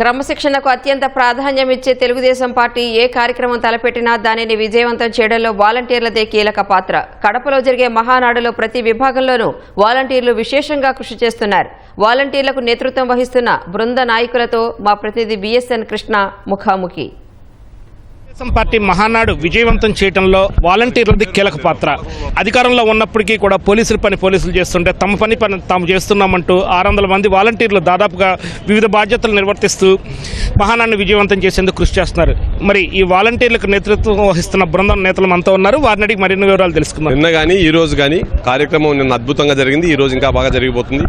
క్రమశిక్షణకు అత్యంత ప్రాధాన్యం ఇచ్చే తెలుగుదేశం పార్టీ ఏ కార్యక్రమం తలపెట్టినా దానిని విజయవంతం చేయడంలో వాలంటీర్లదే కీలక పాత్ర. కడపలో జరిగే మహానాడులో ప్రతి విభాగంలోనూ వాలంటీర్లు విశేషంగా కృషి చేస్తున్నారు. వాలంటీర్లకు నేతృత్వం వహిస్తున్న బృంద నాయకులతో మా ప్రతినిధి బిఎస్ఎన్ కృష్ణ ముఖాముఖి. తెలుగుదేశం పార్టీ మహానాడు విజయవంతం చేయడంలో వాలంటీర్లది కీలక పాత్ర. అధికారంలో ఉన్నప్పటికీ కూడా పోలీసుల పని పోలీసులు చేస్తుంటే తమ పని పని తాము చేస్తున్నామంటూ ఆరు వందల మంది వాలంటీర్లు దాదాపుగా వివిధ బాధ్యతలు నిర్వర్తిస్తూ మహానాడుని విజయవంతం చేసేందుకు కృషి చేస్తున్నారు. మరి ఈ వాలంటీర్లకు నేతృత్వం వహిస్తున్న బృందం నేతలు మనతో ఉన్నారు. వారిని అడిగి మరిన్ని వివరాలు తెలుసుకుందాం. నిన్న కానీ ఈ రోజు కానీ కార్యక్రమం నిన్న అద్భుతంగా జరిగింది. ఈ రోజు ఇంకా బాగా జరిగిపోతుంది.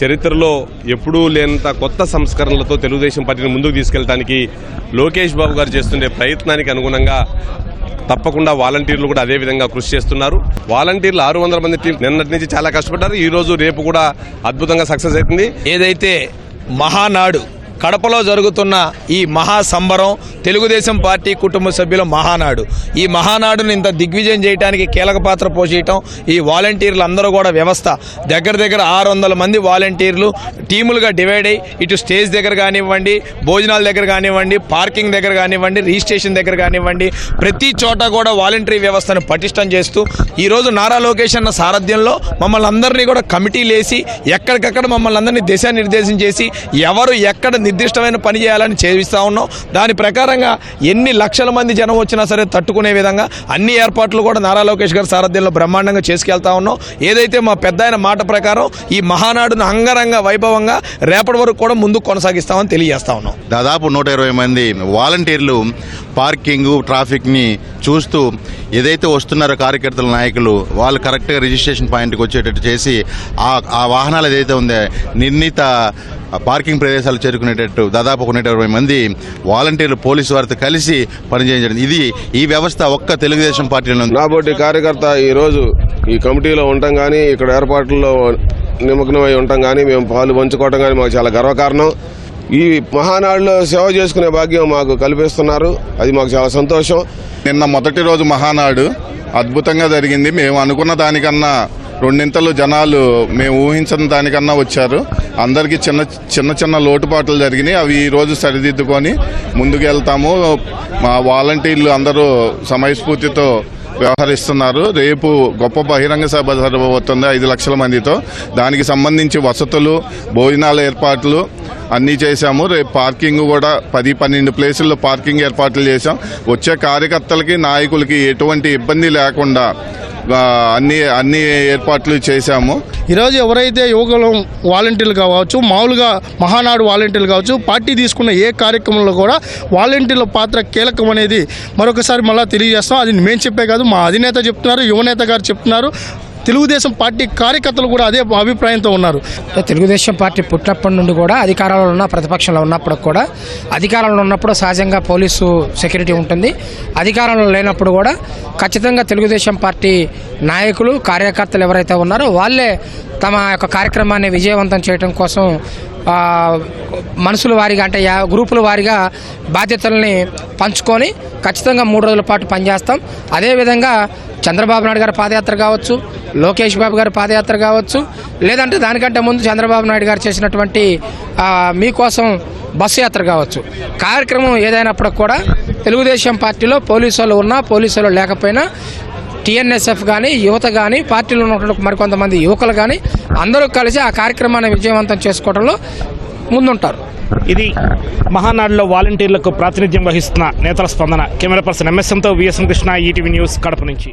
చరిత్రలో ఎప్పుడూ లేనంత కొత్త సంస్కరణలతో తెలుగుదేశం పార్టీని ముందుకు తీసుకెళ్ళడానికి లోకేష్ బాబు గారు చేస్తుండే ప్రయత్నానికి అనుగుణంగా తప్పకుండా వాలంటీర్లు కూడా అదే విధంగా కృషి చేస్తున్నారు. వాలంటీర్లు ఆరు వందల మంది టీం నిన్నటి నుంచి చాలా కష్టపడ్డారు. ఈ రోజు రేపు కూడా అద్భుతంగా సక్సెస్ అవుతుంది. ఏదైతే మహానాడు కడపలో జరుగుతున్న ఈ మహా సంబరం తెలుగుదేశం పార్టీ కుటుంబ సభ్యుల మహానాడు. ఈ మహానాడుని ఇంత దిగ్విజయం చేయడానికి కీలక పాత్ర పోషించటం ఈ వాలంటీర్లు అందరూ కూడా వ్యవస్థ. దగ్గర దగ్గర ఆరు వందల మంది వాలంటీర్లు టీములుగా డివైడ్ అయ్యి ఇటు స్టేజ్ దగ్గర కానివ్వండి భోజనాల దగ్గర కానివ్వండి పార్కింగ్ దగ్గర కానివ్వండి రిజిస్ట్రేషన్ దగ్గర కానివ్వండి ప్రతి చోట కూడా వాలంటరీ వ్యవస్థను పటిష్టం చేస్తూ ఈరోజు నారా లోకేష్ అన్న సారథ్యంలో మమ్మల్ని అందరినీ కూడా కమిటీ వేసి ఎక్కడికక్కడ మమ్మల్ని అందరినీ దిశానిర్దేశం చేసి ఎవరు ఎక్కడ నిర్దిష్టమైన పని చేయాలని చేయిస్తూ ఉన్నాం. దాని ప్రకారంగా ఎన్ని లక్షల మంది జనం వచ్చినా సరే తట్టుకునే విధంగా అన్ని ఏర్పాట్లు కూడా నారా లోకేష్ గారి సారథ్యంలో బ్రహ్మాండంగా చేసుకెళ్తా ఉన్నాం. ఏదైతే మా పెద్ద మాట ప్రకారం ఈ మహానాడును అంగరంగ వైభవంగా రేపటి వరకు కూడా ముందుకు కొనసాగిస్తామని తెలియజేస్తా ఉన్నాం. దాదాపు నూట ఇరవై మంది వాలంటీర్లు పార్కింగ్ ట్రాఫిక్ని చూస్తూ ఏదైతే వస్తున్నారో కార్యకర్తల నాయకులు వాళ్ళు కరెక్ట్గా రిజిస్ట్రేషన్ పాయింట్కి వచ్చేటట్టు చేసి ఆ ఆ వాహనాలు ఏదైతే ఉందో నిర్ణీత పార్కింగ్ ప్రదేశాలు చేరుకునేటట్టు దాదాపు ఒక నూట ఇరవై మంది వాలంటీర్లు పోలీసు వారితో కలిసి పనిచేయడం ఇది ఈ వ్యవస్థ ఒక్క తెలుగుదేశం పార్టీలో ఉంది. నాబోటి కార్యకర్త ఈరోజు ఈ కమిటీలో ఉండటం కానీ ఇక్కడ ఏర్పాట్లలో నిమగ్నమై ఉండటం కానీ మేము పాలు పంచుకోవటం కానీ మాకు చాలా గర్వకారణం. ఈ మహానాడులో సేవ చేసుకునే భాగ్యం మాకు కల్పిస్తున్నారు. అది మాకు చాలా సంతోషం. నిన్న మొదటి రోజు మహానాడు అద్భుతంగా జరిగింది. మేము అనుకున్న దానికన్నా రెండింతలు జనాలు మేము ఊహించిన దానికన్నా వచ్చారు. అందరికీ చిన్న చిన్న చిన్న లోటుపాట్లు జరిగినాయి. అవి ఈరోజు సరిదిద్దుకొని ముందుకు వెళ్తాము మా వాలంటీర్లు అందరూ సమయస్ఫూర్తితో వ్యవహరిస్తున్నారు. రేపు గొప్ప బహిరంగ సభ జరగబోతుంది ఐదు లక్షల మందితో. దానికి సంబంధించి వసతులు భోజనాల ఏర్పాట్లు అన్నీ చేశాము. రేపు పార్కింగ్ కూడా పది పన్నెండు ప్లేసుల్లో పార్కింగ్ ఏర్పాట్లు చేశాం. వచ్చే కార్యకర్తలకి నాయకులకి ఎటువంటి ఇబ్బంది లేకుండా అన్ని అన్ని ఏర్పాట్లు చేశాము. ఈరోజు ఎవరైతే యువకులు వాలంటీర్లు కావచ్చు మామూలుగా మహానాడు వాలంటీర్లు కావచ్చు పార్టీ తీసుకున్న ఏ కార్యక్రమంలో కూడా వాలంటీర్ల పాత్ర కీలకం అనేది మరొకసారి మళ్ళీ తెలియజేస్తాం. అది మేము చెప్పే కాదు మా అధినేత చెప్తున్నారు యువనేత గారు చెప్తున్నారు. తెలుగుదేశం పార్టీ కార్యకర్తలు కూడా అదే అభిప్రాయంతో ఉన్నారు. తెలుగుదేశం పార్టీ పుట్టినప్పటి నుండి కూడా అధికారంలో ఉన్న ప్రతిపక్షంలో ఉన్నప్పుడు కూడా అధికారంలో ఉన్నప్పుడు సహజంగా పోలీసు సెక్యూరిటీ ఉంటుంది. అధికారంలో లేనప్పుడు కూడా ఖచ్చితంగా తెలుగుదేశం పార్టీ నాయకులు కార్యకర్తలు ఎవరైతే ఉన్నారో వాళ్ళే తమ యొక్క కార్యక్రమాన్ని విజయవంతం చేయడం కోసం మనుషుల వారిగా అంటే యా- గ్రూపుల వారిగా బాధ్యతల్ని పంచుకొని ఖచ్చితంగా మూడు రోజుల పాటు పనిచేస్తాం. అదేవిధంగా చంద్రబాబు నాయుడు గారి పాదయాత్ర కావచ్చు లోకేష్ బాబు గారి పాదయాత్ర కావచ్చు లేదంటే దానికంటే ముందు చంద్రబాబు నాయుడు గారు చేసినటువంటి మీకోసం బస్సు యాత్ర కావచ్చు. కార్యక్రమం ఏదైనప్పటికి కూడా తెలుగుదేశం పార్టీలో పోలీసు వాళ్ళు ఉన్నా పోలీసు వాళ్ళు లేకపోయినా టీఎన్ఎస్ఎఫ్ కానీ యువత కానీ పార్టీలో ఉన్నటువంటి మరికొంతమంది యువకులు కానీ అందరూ కలిసి ఆ కార్యక్రమాన్ని విజయవంతం చేసుకోవడంలో ముందుంటారు. ఇది మహానాడులో వాలంటీర్లకు ప్రాతినిధ్యం వహిస్తున్న నేతల స్పందన. Camera person ఎంఎస్ఎంతో VSM Krishna ETV news Kadapa నుంచి.